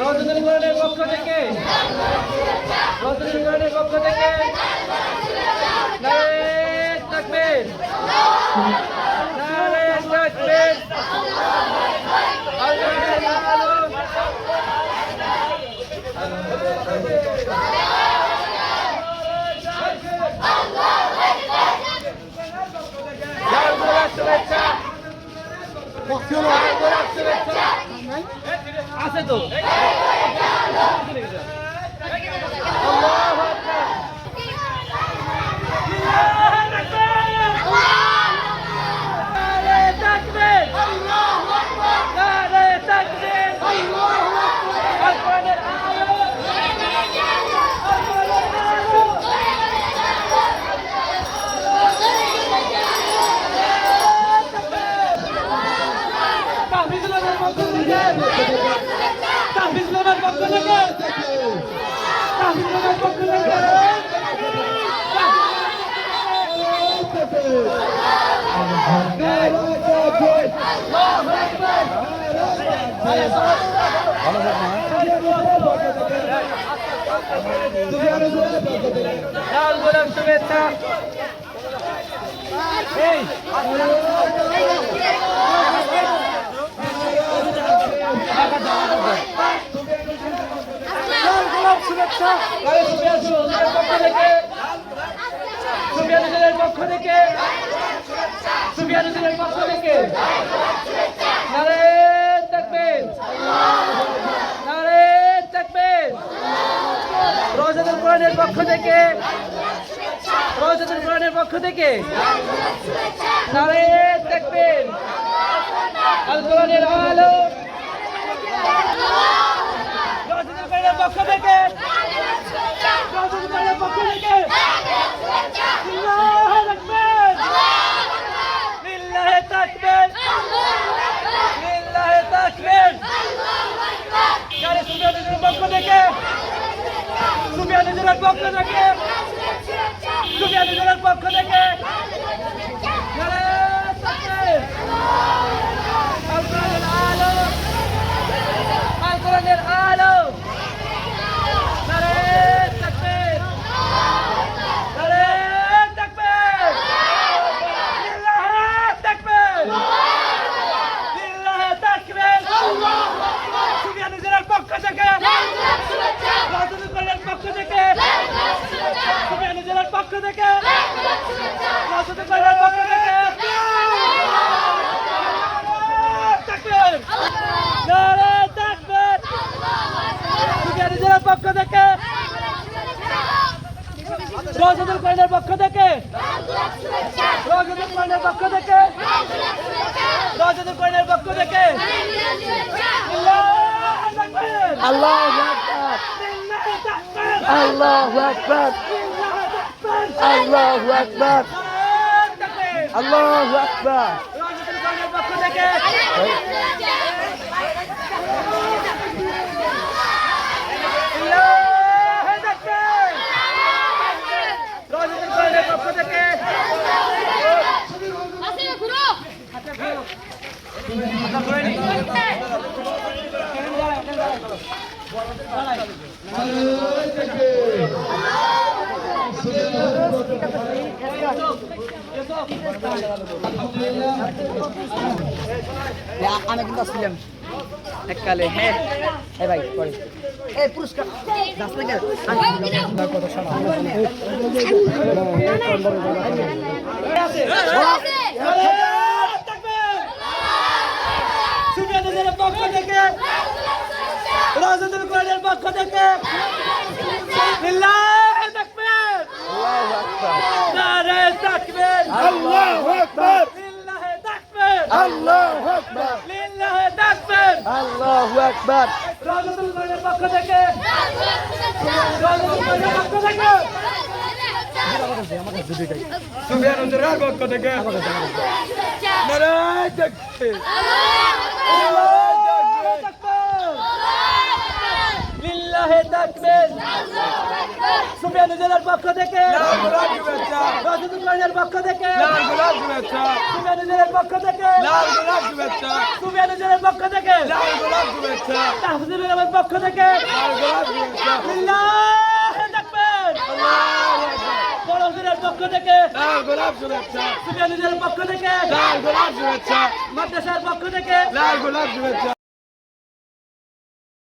রজনীকরণের পক্ষ থেকে। রজনীকরণের পক্ষ থেকে। নারে তাকবীর নারে তাকবীর আল্লাহু আকবার লাল গোলাপ শুভেচ্ছা লাল গোলাপ শুভেচ্ছা আছে তো আল্লাহু আকবার নারে তাকবীর নারে তাকবীর আকবরের আলো আকবরের আলো তাহফিজুলের পক্ষ থেকে তাহফিজুলের পক্ষ থেকে তাহফিজুলের পক্ষ থেকে লাল গোলাপ শুভেচ্ছা লাল গোলাপ শুভেচ্ছা পক্ষ থেকে হুজুরের পক্ষ থেকে তাকবীর নারে তাকবীর রোজাদুল কোরআনের পক্ষ থেকে রোজাদুল কোরআনের পক্ষ থেকে তাকবীর আল কোরআনের পক্ষ থেকে রোজাদুল কোরআনের পক্ষ থেকে আল্লাহু আকবার লিল্লাহি তাকবীর লিল্লাহি তাকবীর যারা সুবিয়ান হুজুরের পক্ষ থেকে সুবিয়ান হুজুরের পক্ষ থেকে। পক্ষ থেকে যারা তাকবীর আল কোরআনের আলো আল কোরআনের আলো নারে তাকবীর নারে তাকবীর লিল্লাহি তাকবীর লিল্লাহি তাকবীর সুবিয়ান হুজুরের পক্ষ থেকে রাজনীতি করার পক্ষ থেকে সুবিয়ান হুজুরের পক্ষ থেকে রাজনীতি করার পক্ষ থেকে তাকবীর নারে তাকবীর সুবিয়ান হুজুরের পক্ষ থেকে করার পক্ষ থেকে রাজনীতি করার পক্ষ থেকে রাজনীতি করার পক্ষ থেকে Akbar. Allahu Akbar. Allahu Akbar. Allahu Akbar. পক্ষ থেকে আমি কিন্তু আসছিলাম এককালে হ্যাঁ হ্যাঁ ভাই পরে এই পুরস্কার দাস থেকে কত সময় সুবিয়ানের পক্ষ থেকে রাজনীতির কোরআনের পক্ষ থেকে লিল্লাহি তাকবীর আল্লাহু আকবার। নারে তাকবীর আল্লাহু আকবার। লিল্লাহি তাকবীর আল্লাহু আকবার। লিল্লাহি তাকবীর আল্লাহু আকবার। রাজনীতির কোরআনের পক্ষ থেকে কোরআনের পক্ষ থেকে। পক্ষ থেকে। নারে তাকবীর। সুফিয়ান জেলার পক্ষ থেকে। রাজনীতি কর্ণের পক্ষ থেকে। সুফিয়ান জেলার পক্ষ থেকে। সুফিয়ান জেলার পক্ষ থেকে। তাহসিনুল ইসলামের পক্ষ থেকে। পক্ষ থেকে। হুজুরের পক্ষ থেকে। মাদ্রাসার পক্ষ থেকে।